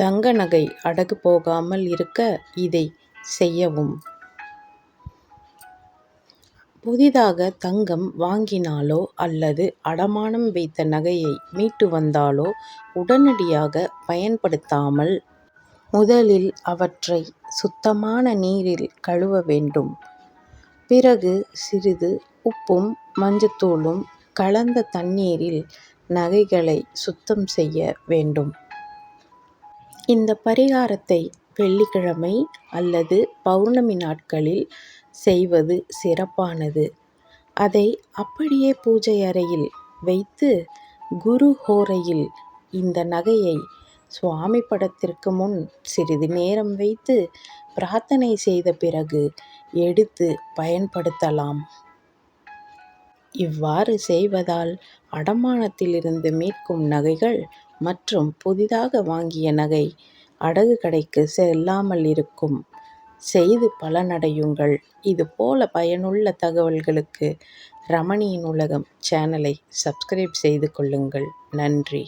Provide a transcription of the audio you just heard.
தங்க நகை அடகு போகாமல் இருக்க இதை செய்யவும். புதிதாக தங்கம் வாங்கினாலோ அல்லது அடமானம் வைத்த நகையை மீட்டு வந்தாலோ உடனடியாக பயன்படுத்தாமல் முதலில் அவற்றை சுத்தமான நீரில் கழுவ வேண்டும். பிறகு சிறிது உப்பும் மஞ்சள்தூளும் கலந்த தண்ணீரில் நகைகளை சுத்தம் செய்ய வேண்டும். இந்த பரிகாரத்தை வெள்ளிக்கிழமை அல்லது பௌர்ணமி நாட்களில் செய்வது சிறப்பானது. அதை அப்படியே பூஜை அறையில் வைத்து குரு ஹோரையில் இந்த நகையை சுவாமி படத்திற்கு முன் சிறிது நேரம் வைத்து பிரார்த்தனை செய்த பிறகு எடுத்து பயன்படுத்தலாம். இவ்வாறு செய்வதால் அடமானத்திலிருந்து மீட்கும் நகைகள் மற்றும் புதிதாக வாங்கிய நகை அடகு கடைக்கு செல்லாமல் இருக்கும். செய்து பலனடையுங்கள். இதுபோல பயனுள்ள தகவல்களுக்கு ரமணியின் உலகம் சேனலை சப்ஸ்கிரைப் செய்து கொள்ளுங்கள். நன்றி.